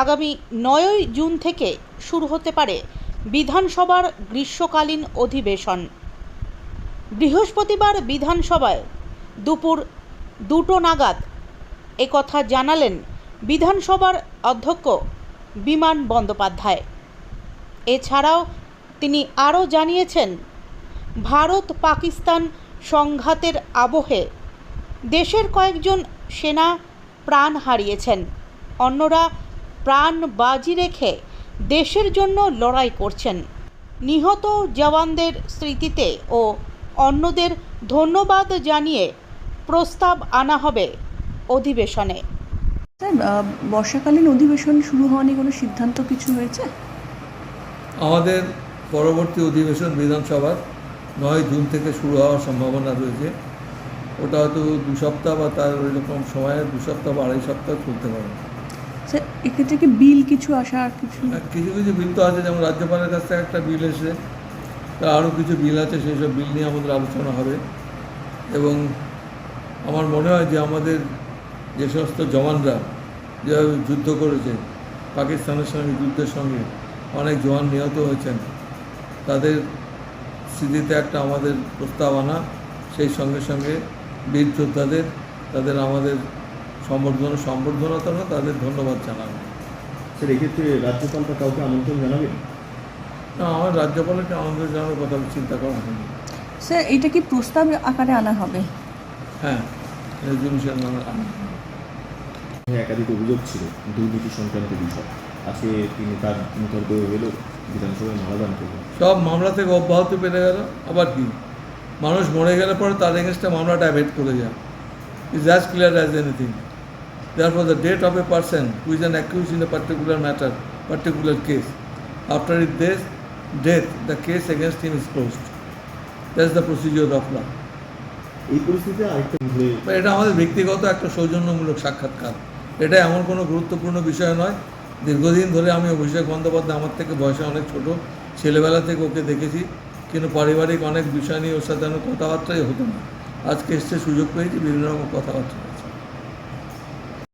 আগামী নয়ই জুন থেকে শুরু হতে পারে বিধানসভার গ্রীষ্মকালীন অধিবেশন। বৃহস্পতিবার বিধানসভায় দুপুর দুটো নাগাদ একথা জানালেন বিধানসভার অধ্যক্ষ বিমান বন্দ্যোপাধ্যায়। এছাড়াও তিনি আরও জানিয়েছেন, ভারত পাকিস্তান সংঘাতের আবহে দেশের কয়েকজন সেনা প্রাণ হারিয়েছেন, অন্যরা প্রাণ বাজি রেখে দেশের জন্য লড়াই করছেন। নিহত জওয়ানদের স্মৃতিতে ও অন্যদের ধন্যবাদ জানিয়ে প্রস্তাব আনা হবে অধিবেশনে। স্যার বর্ষাকালীন অধিবেশন শুরু হওয়া নিয়ে কোনো সিদ্ধান্ত কিছু হয়েছে? আমাদের পরবর্তী অধিবেশন বিধানসভার নয় জুন থেকে শুরু হওয়ার সম্ভাবনা রয়েছে। ওটা হয়তো দু সপ্তাহ বা তার এরকম সময়ে দু সপ্তাহ বা আড়াই সপ্তাহ চলতে পারে। এক্ষেত্রে কি বিল কিছু আসা কিছু? কিছু কিছু বিল তো আছে, যেমন রাজ্যপালের কাছ থেকে একটা বিল এসে তা আরও কিছু বিল আছে, সেই সব বিল নিয়ে আমাদের আলোচনা হবে। এবং আমার মনে হয় যে আমাদের যে সমস্ত জওয়ানরা যেভাবে যুদ্ধ করেছে, পাকিস্তানের সঙ্গে, যুদ্ধের সঙ্গে অনেক জওয়ান নিহত হয়েছেন, তাদের স্মৃতিতে একটা আমাদের প্রস্তাব আনা, সেই সঙ্গে সঙ্গে বীর যোদ্ধাদের, তাদের আমাদের সম্বর্ধনা সম্বর্ধনা তো না তাদের ধন্যবাদ জানানো স্যার এক্ষেত্রে রাজ্যপাল বা কাউকে আমন্ত্রণ জানাবেন? না আমার রাজ্যপালকে আমন্ত্রণ জানানোর কথা আমি চিন্তা করা হয়নি স্যার এটা কি প্রস্তাব আকারে আনা হবে? হ্যাঁ রেজলিউশন একাধিক অভিযোগ ছিল দুর্নীতি সংক্রান্ত বিষয়। আজকে তিনি তার নিতর্ক হলো বিধানসভায় মালাদান করলেন। সব মামলা থেকে অব্যাহতি পেতে গেল আবার কি? মানুষ মরে গেলে পরে তার এগেনস্টে মামলাটা অ্যাভেট করে যায়। Is as clear as anything for the date of a person who is an accuse in a particular matter particular case after it this death the case against him is closed that's the procedure of law এই পরিস্থিতিতে আরেকটা এটা আমাদের ব্যক্তিগত একটা সৌজন্যমূলক সাক্ষাৎকার। এটা এমন কোনো গুরুত্বপূর্ণ বিষয় নয়। দীর্ঘদিন ধরে আমি অভিষেক বন্দ্যোপাধ্যায় আমার থেকে বয়সে অনেক ছোট। ছেলেবেলা থেকে ওকে দেখেছি। কিন্তু পারিবারিক অনেক বিষয় নিয়ে ওর সাথে আমার কথাবার্তাই হতো না। আজকে এসছে সুযোগ পেয়েছি বিভিন্ন রকম কথাবার্তা।